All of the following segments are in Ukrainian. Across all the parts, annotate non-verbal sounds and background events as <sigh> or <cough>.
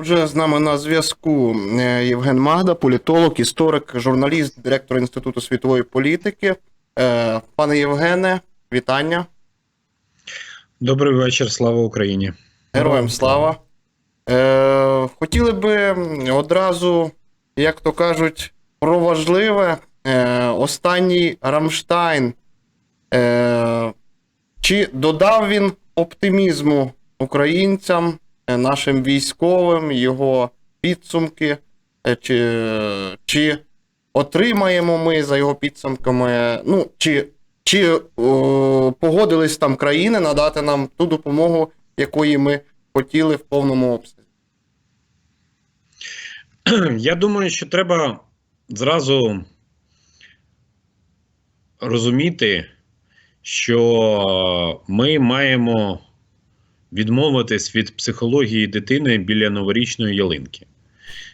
Отже, з нами на зв'язку е, Євген Магда, політолог, історик, журналіст, директор Інституту світової політики. Е, Пане Євгене, вітання. Добрий вечір, слава Україні. Героям слава. Е, Хотіли би одразу, як то кажуть, про важливе. Останній Рамштайн. Чи додав він оптимізму українцям, нашим військовим, його підсумки? Е, Чи, чи отримаємо ми за його підсумками? Ну, чи, чи о, погодились там країни надати нам ту допомогу, якої ми хотіли в повному обсязі? <clears throat> Я думаю, що треба зразу розуміти, що ми маємо відмовитись від психології дитини біля новорічної ялинки.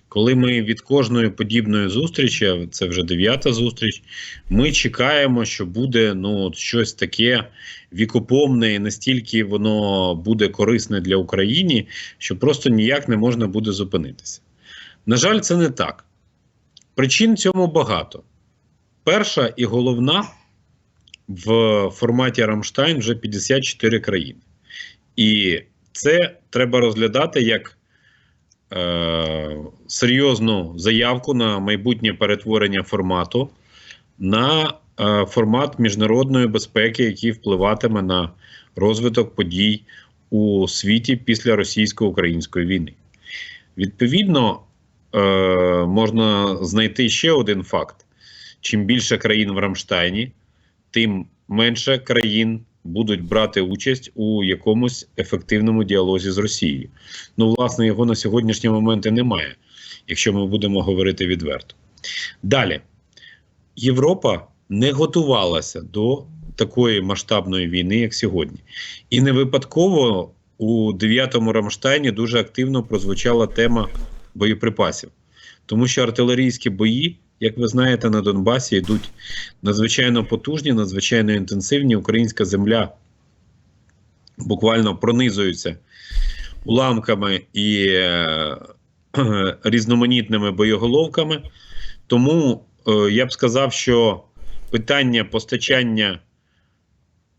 Коли ми від кожної подібної зустрічі, це вже дев'ята зустріч, ми чекаємо, що буде ну, щось таке вікопомне і настільки воно буде корисне для України, що просто ніяк не можна буде зупинитися. На жаль, це не так. Причин цьому багато. Перша і головна в форматі Рамштайн вже 54 країни. І це треба розглядати як е, серйозну заявку на майбутнє перетворення формату на е, формат міжнародної безпеки, який впливатиме на розвиток подій у світі після російсько-української війни. Відповідно, е, можна знайти ще один факт: чим більше країн в Рамштайні, тим менше країн будуть брати участь у якомусь ефективному діалозі з Росією. Ну, власне, його на сьогоднішній момент і немає, якщо ми будемо говорити відверто. Далі, Європа не готувалася до такої масштабної війни, як сьогодні. І не випадково у 9-му Рамштайні дуже активно прозвучала тема боєприпасів, тому що артилерійські бої, як ви знаєте, на Донбасі йдуть надзвичайно потужні, надзвичайно інтенсивні. Українська земля буквально пронизується уламками і е, <clears throat> різноманітними боєголовками. Тому е, я б сказав, що питання постачання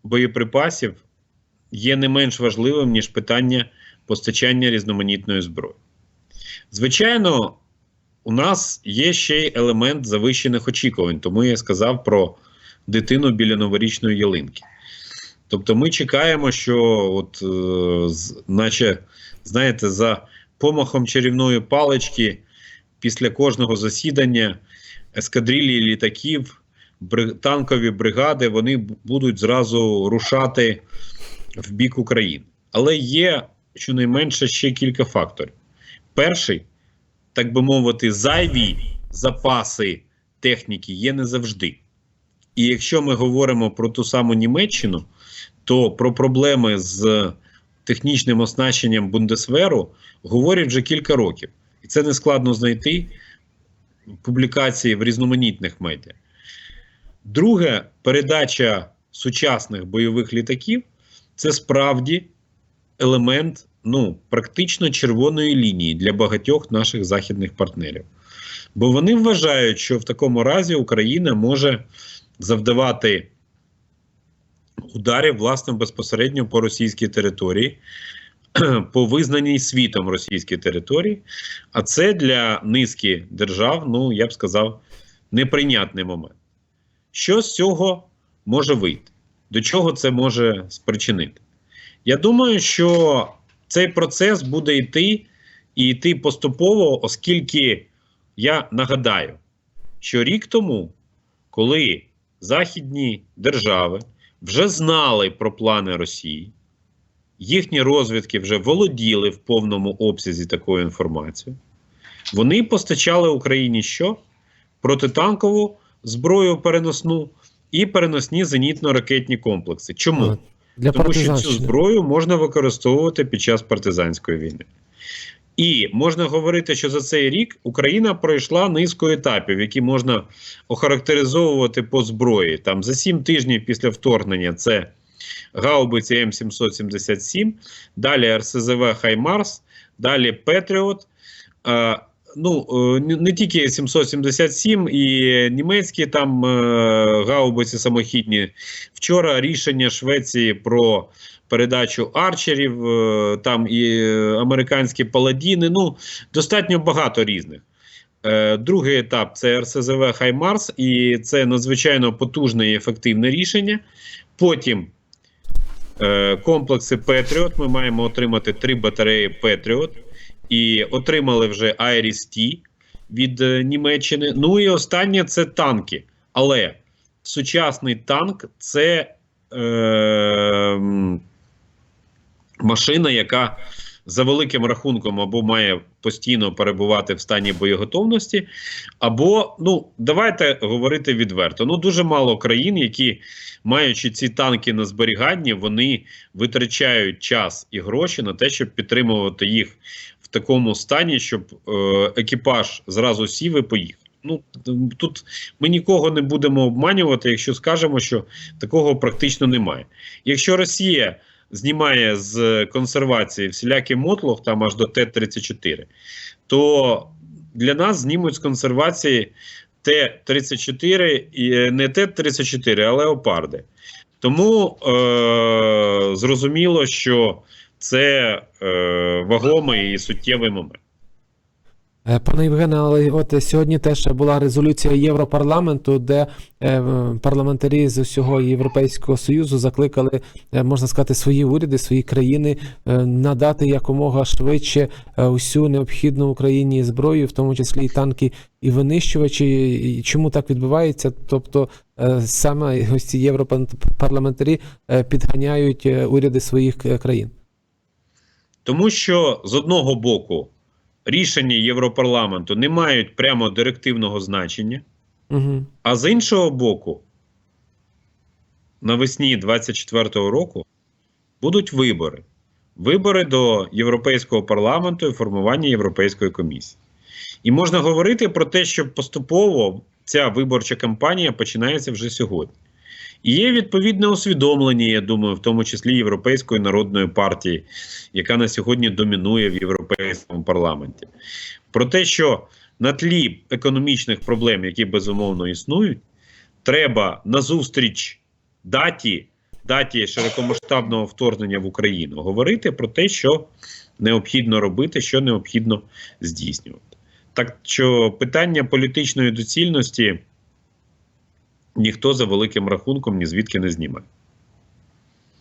боєприпасів є не менш важливим, ніж питання постачання різноманітної зброї. Звичайно, у нас є ще й елемент завищених очікувань, тому я сказав про дитину біля новорічної ялинки. Тобто ми чекаємо, що, от, е, наче, знаєте, за помахом чарівної палички після кожного засідання ескадрилії літаків, танкові бригади вони будуть зразу рушати в бік України. Але є щонайменше ще кілька факторів. Перший, так би мовити, зайві запаси техніки є не завжди. І якщо ми говоримо про ту саму Німеччину, то про проблеми з технічним оснащенням Бундесверу говорять вже кілька років. І це не складно знайти публікації в різноманітних медіа. Друге, передача сучасних бойових літаків це справді елемент ну, практично червоної лінії для багатьох наших західних партнерів. Бо вони вважають, що в такому разі Україна може завдавати ударів власне безпосередньо по російській території, <clears throat> по визнаній світом російській території. А це для низки держав, ну я б сказав, неприйнятний момент. Що з цього може вийти? До чого це може спричинити? Я думаю, що цей процес буде йти і йти поступово, оскільки я нагадаю, що рік тому, коли західні держави вже знали про плани Росії, їхні розвідки вже володіли в повному обсязі такою інформацією, вони постачали Україні що? Протитанкову зброю переносну і переносні зенітно-ракетні комплекси. Чому? Для Тому що цю зброю можна використовувати під час партизанської війни. І можна говорити, що за цей рік Україна пройшла низку етапів, які можна охарактеризовувати по зброї. Там за 7 тижнів після вторгнення це гаубиці М777, далі РСЗВ Хаймарс, далі Петріот, ну, е, не, тільки 777 і німецькі там е, гаубиці самохідні. Вчора рішення Швеції про передачу арчерів, е, там і американські паладіни. Ну, достатньо багато різних. Другий етап це РСЗВ Хаймарс, і це надзвичайно потужне і ефективне рішення. Потім комплекси Петріот. Ми маємо отримати три батареї Петріот. І отримали вже Айріс-Т від е, Німеччини. Ну і останнє це танки. Але сучасний танк це е, машина, яка за великим рахунком або має постійно перебувати в стані боєготовності, або, ну, давайте говорити відверто. Ну, дуже мало країн, які, маючи ці танки на зберіганні, вони витрачають час і гроші на те, щоб підтримувати їх такому стані, щоб е, екіпаж зразу сів і поїхав. Ну тут ми нікого не будемо обманювати, якщо скажемо, що такого практично немає. Якщо Росія знімає з консервації всілякий мотлох, там аж до Т-34, то для нас знімуть з консервації Т-34 і е, не Т-34, а леопарди. Тому е, зрозуміло, що це е, вагомий і суттєвий момент. Е, Пане Євгене, але от сьогодні теж була резолюція Європарламенту, де е, парламентарі з усього Європейського союзу закликали, е, можна сказати, свої уряди, свої країни надати якомога швидше усю необхідну Україні зброю, в тому числі і танки, і винищувачі. Чому так відбувається? Тобто саме ось ці європарламентарі підганяють уряди своїх країн. Тому що з одного боку рішення Європарламенту не мають прямо директивного значення, Угу. а з іншого боку, навесні 24-го року будуть вибори. Вибори до Європейського парламенту і формування Європейської комісії. І можна говорити про те, що поступово ця виборча кампанія починається вже сьогодні. Є відповідне усвідомлення, я думаю, в тому числі Європейської народної партії, яка на сьогодні домінує в Європейському парламенті. Про те, що на тлі економічних проблем, які безумовно існують, треба назустріч даті, даті широкомасштабного вторгнення в Україну говорити про те, що необхідно робити, що необхідно здійснювати. Так що питання політичної доцільності ніхто за великим рахунком ні звідки не знімає.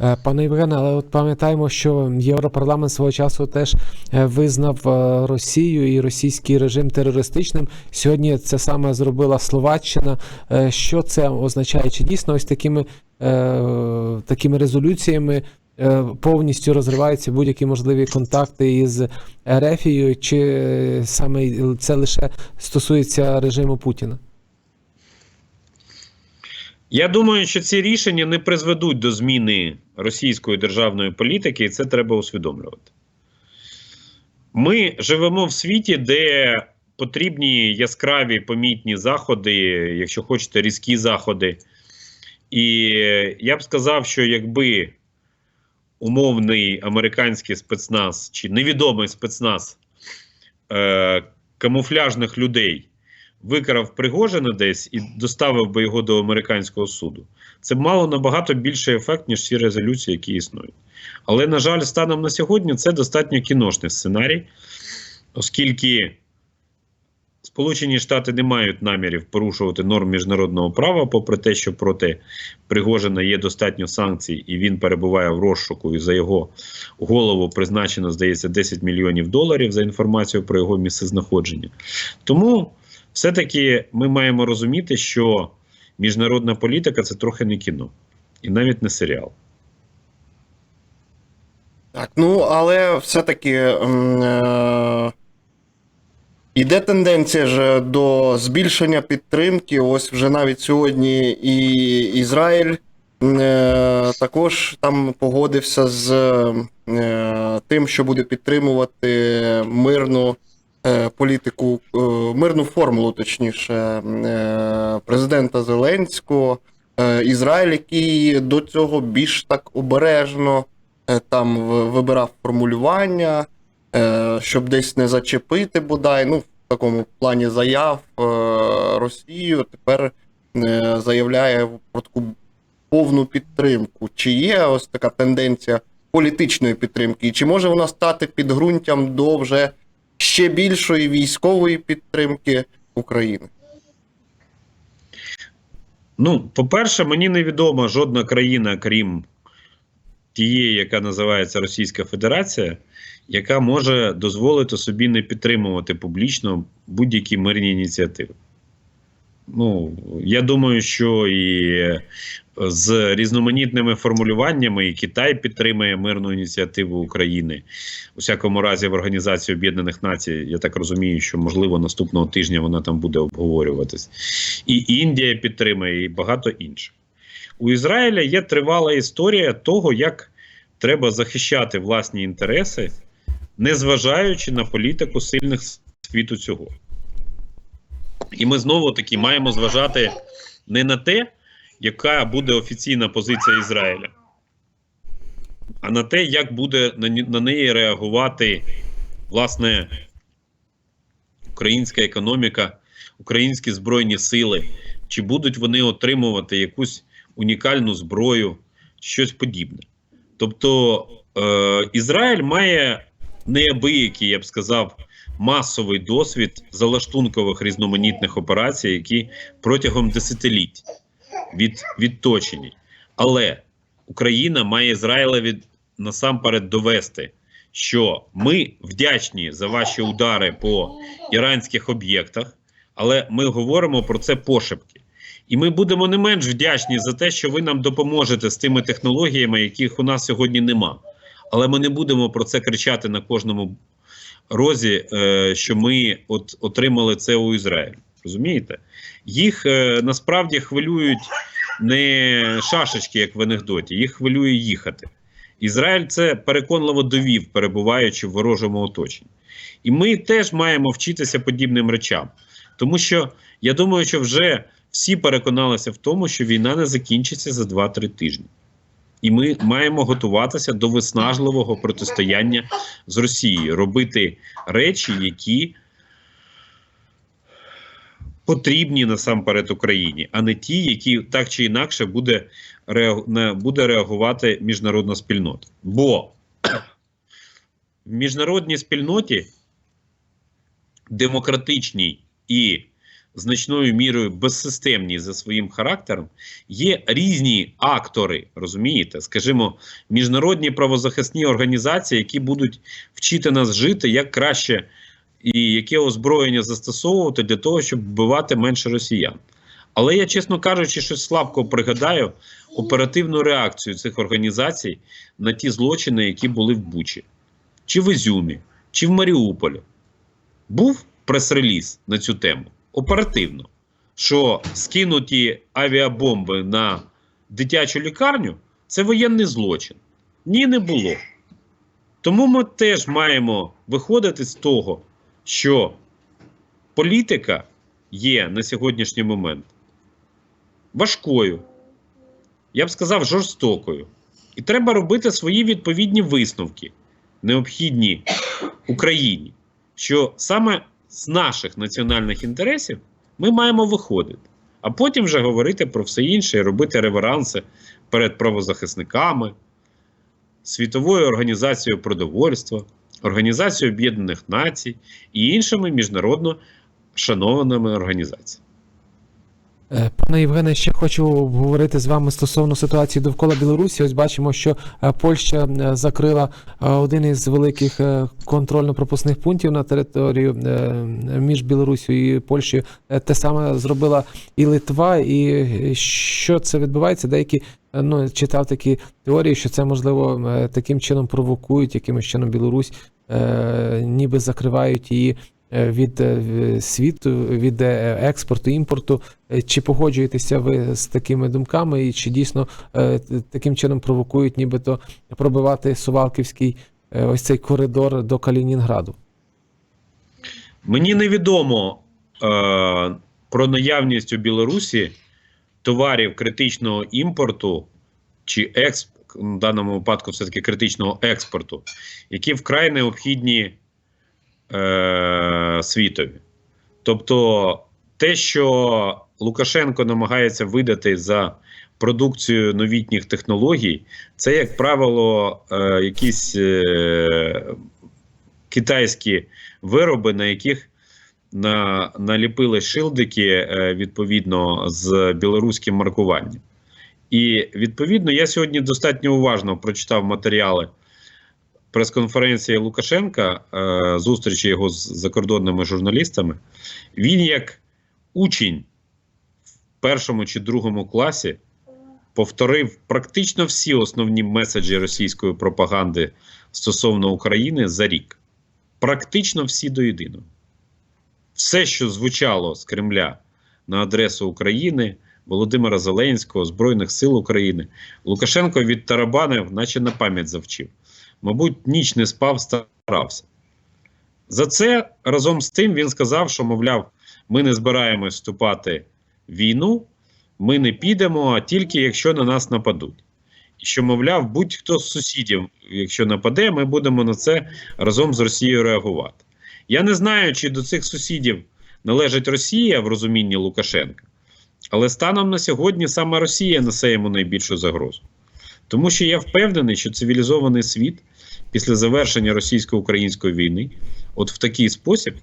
Е, Пане Євгене, але от пам'ятаємо, що Європарламент свого часу теж е, визнав е, Росію і російський режим терористичним. Сьогодні це саме зробила Словаччина. Що це означає? Чи дійсно ось такими, такими резолюціями повністю розриваються будь-які можливі контакти із Ерефією, чи саме це лише стосується режиму Путіна? Я думаю, що ці рішення не призведуть до зміни російської державної політики, і це треба усвідомлювати. Ми живемо в світі, де потрібні яскраві помітні заходи, якщо хочете, різкі заходи. І я б сказав, що якби умовний американський спецназ чи невідомий спецназ е, камуфляжних людей викрав Пригожина десь і доставив би його до американського суду, це мало набагато більший ефект, ніж ці резолюції, які існують. Але, на жаль, станом на сьогодні це достатньо кіношний сценарій, оскільки Сполучені Штати не мають намірів порушувати норм міжнародного права, попри те, що проти Пригожина є достатньо санкцій, і він перебуває в розшуку, і за його голову призначено, здається, 10 мільйонів доларів за інформацію про його місцезнаходження. Тому все-таки ми маємо розуміти, що міжнародна політика це трохи не кіно, і навіть не серіал. Так, ну але все-таки е, тенденція ж до збільшення підтримки. Ось вже навіть сьогодні і Ізраїль е, також там погодився з е, тим, що буде підтримувати мирну політику, е, мирну формулу, точніше, е, президента Зеленського. Е, Ізраїль, який до цього більш так обережно е, там вибирав формулювання, е, щоб десь не зачепити бодай. Ну, в такому плані заяв е, Росію тепер е, заявляє про таку повну підтримку. Чи є ось така тенденція політичної підтримки, і чи може вона стати підґрунтям до вже ще більшої військової підтримки України? Ну, по-перше, мені невідома жодна країна, крім тієї, яка називається Російська Федерація, яка може дозволити собі не підтримувати публічно будь-які мирні ініціативи. Ну, я думаю, що і з різноманітними формулюваннями і Китай підтримує мирну ініціативу України. У всякому разі, в Організації Об'єднаних Націй, я так розумію, що можливо наступного тижня вона там буде обговорюватись. І Індія підтримує, і багато інших. У Ізраїля є тривала історія того, як треба захищати власні інтереси, незважаючи на політику сильних світу цього. І ми знову таки маємо зважати не на те, яка буде офіційна позиція Ізраїля, а на те, як буде на, неї реагувати власне українська економіка, українські збройні сили, чи будуть вони отримувати якусь унікальну зброю, щось подібне. Тобто е, Ізраїль має неабиякий, я б сказав, масовий досвід залаштункових різноманітних операцій, які протягом десятиліть від, відточені. Але Україна має Ізраїлеві насамперед довести, що ми вдячні за ваші удари по іранських об'єктах, але ми говоримо про це пошепки. І ми будемо не менш вдячні за те, що ви нам допоможете з тими технологіями, яких у нас сьогодні нема. Але ми не будемо про це кричати на кожному розі, е, що ми от отримали це у Ізраїлі. Розумієте? Їх е, насправді хвилюють не шашечки, як в анекдоті, їх хвилює їхати. Ізраїль це переконливо довів, перебуваючи в ворожому оточенні. І ми теж маємо вчитися подібним речам. Тому що я думаю, що вже всі переконалися в тому, що війна не закінчиться за 2-3 тижні. І ми маємо готуватися до виснажливого протистояння з Росією, робити речі, які потрібні насамперед Україні, а не ті, які так чи інакше буде, буде реагувати міжнародна спільнота. Бо в міжнародній спільноті демократичній і значною мірою безсистемній за своїм характером, є різні актори, розумієте, скажімо, міжнародні правозахисні організації, які будуть вчити нас жити як краще і яке озброєння застосовувати для того, щоб вбивати менше росіян. Але я, чесно кажучи, щось слабко пригадаю оперативну реакцію цих організацій на ті злочини, які були в Бучі, чи в Ізюмі, чи в Маріуполі. Був прес-реліз на цю тему оперативно, що скинуті авіабомби на дитячу лікарню це воєнний злочин. Ні, не було. Тому ми теж маємо виходити з того, що політика є на сьогоднішній момент важкою, я б сказав, жорстокою. І треба робити свої відповідні висновки, необхідні Україні, що саме з наших національних інтересів ми маємо виходити, а потім вже говорити про все інше і робити реверанси перед правозахисниками, Світовою організацією продовольства, Організацією Об'єднаних Націй і іншими міжнародно шанованими організаціями. Е, Пане Євгене, ще хочу обговорити з вами стосовно ситуації довкола Білорусі. Ось бачимо, що е, Польща е, закрила один із великих контрольно-пропускних пунктів на територію між Білорусією і Польщею. Те саме зробила і Литва. І що це відбувається? Деякі ну, читав такі теорії, що це можливо таким чином провокують, якимось чином Білорусь, ніби закривають її від е, світу, від е, експорту, імпорту. Е, Чи погоджуєтеся ви з такими думками, і чи дійсно е, таким чином провокують нібито пробивати Сувалківський е, ось цей коридор до Калінінграду? Мені невідомо е, про наявність у Білорусі товарів критичного імпорту чи експ, в даному випадку все-таки критичного експорту, які вкрай необхідні е, світові. Тобто, те, що Лукашенко намагається видати за продукцію новітніх технологій, це, як правило, е, якісь е, китайські вироби, на яких на, наліпили шилдики відповідно з білоруським маркуванням. І відповідно, я сьогодні достатньо уважно прочитав матеріали прес-конференції Лукашенка, е, зустрічі його з закордонними журналістами. Він, як учень в першому чи другому класі, повторив практично всі основні меседжі російської пропаганди стосовно України за рік. Практично всі до єдиного. Все, що звучало з Кремля на адресу України, Володимира Зеленського, Збройних сил України, Лукашенко від Тарабанив, наче на пам'ять завчив. Мабуть, ніч не спав, старався. За це разом з тим він сказав, що, мовляв, ми не збираємось вступати в війну, ми не підемо, а тільки якщо на нас нападуть. І що, мовляв, будь-хто з сусідів, якщо нападе, ми будемо на це разом з Росією реагувати. Я не знаю, чи до цих сусідів належить Росія в розумінні Лукашенка, але станом на сьогодні саме Росія несе йому найбільшу загрозу. Тому що я впевнений, що цивілізований світ після завершення російсько-української війни, от в такий спосіб,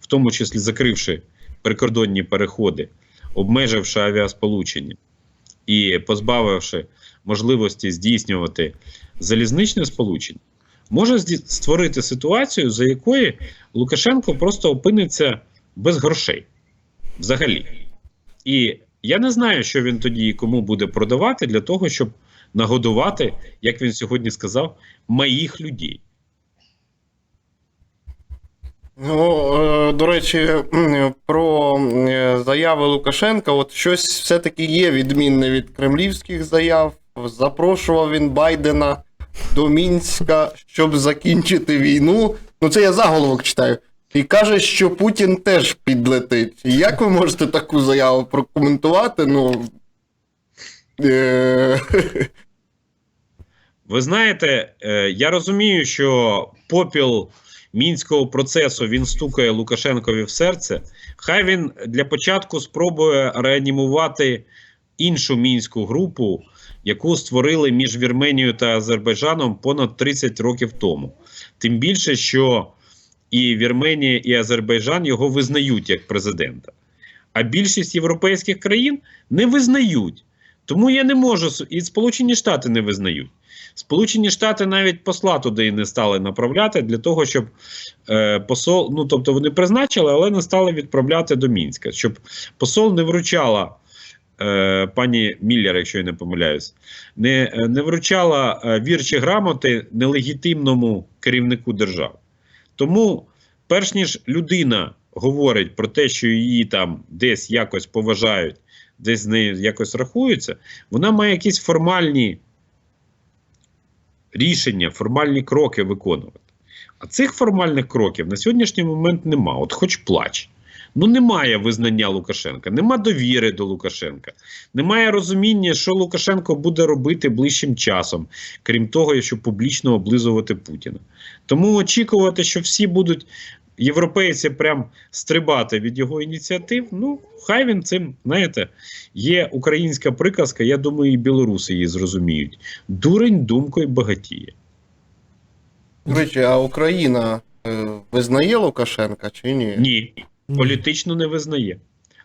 в тому числі закривши прикордонні переходи, обмеживши авіасполучення і позбавивши можливості здійснювати залізничне сполучення, може створити ситуацію, за якої Лукашенко просто опиниться без грошей взагалі. І я не знаю, що він тоді і кому буде продавати для того, щоб нагодувати, як він сьогодні сказав, моїх людей. Ну, е, до речі, про е, заяви Лукашенка, от щось все-таки є відмінне від кремлівських заяв. Запрошував він Байдена до Мінська, щоб закінчити війну. Ну, це я заголовок читаю. І каже, що Путін теж підлетить. Як ви можете таку заяву прокоментувати? Ну. Е... Ви знаєте, е, я розумію, що попіл мінського процесу він стукає Лукашенкові в серце. Хай він для початку спробує реанімувати іншу мінську групу, яку створили між Вірменією та Азербайджаном понад 30 років тому. Тим більше, що і Вірменія, і Азербайджан його визнають як президента. А більшість європейських країн не визнають. Тому я не можу і Сполучені Штати не визнають. Сполучені Штати навіть посла туди не стали направляти для того, щоб е, посол, ну тобто вони призначили, але не стали відправляти до Мінська, щоб посол не вручала е, пані Міллер, якщо я не помиляюсь, не, е, не вручала е, вірчі грамоти нелегітимному керівнику держави. Тому, перш ніж людина говорить про те, що її там десь якось поважають, десь з нею якось рахуються, вона має якісь формальні рішення, формальні кроки виконувати. А цих формальних кроків на сьогоднішній момент нема. От хоч плач. Ну, немає визнання Лукашенка, нема довіри до Лукашенка, немає розуміння, що Лукашенко буде робити ближчим часом, крім того, щоб публічно облизувати Путіна. Тому очікувати, що всі будуть європейці прям стрибати від його ініціатив. Ну, хай він цим, знаєте, є українська приказка, я думаю, і білоруси її зрозуміють. Дурень думкою багатіє. До речі, а Україна е, визнає Лукашенка чи ні? Ні, політично не визнає.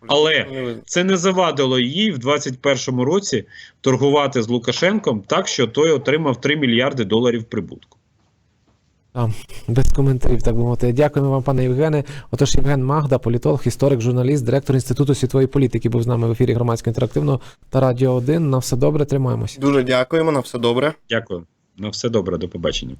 Але це не завадило їй в 21-му році торгувати з Лукашенком так, що той отримав 3 мільярди доларів прибутку. Без коментарів, так би мовити. Дякуємо вам, пане Євгене. Отож, Євген Магда, політолог, історик, журналіст, директор Інституту світової політики, був з нами в ефірі громадського інтерактивного та Радіо 1. На все добре, тримаємось. Дуже дякуємо, на все добре. Дякую. На все добре, до побачення.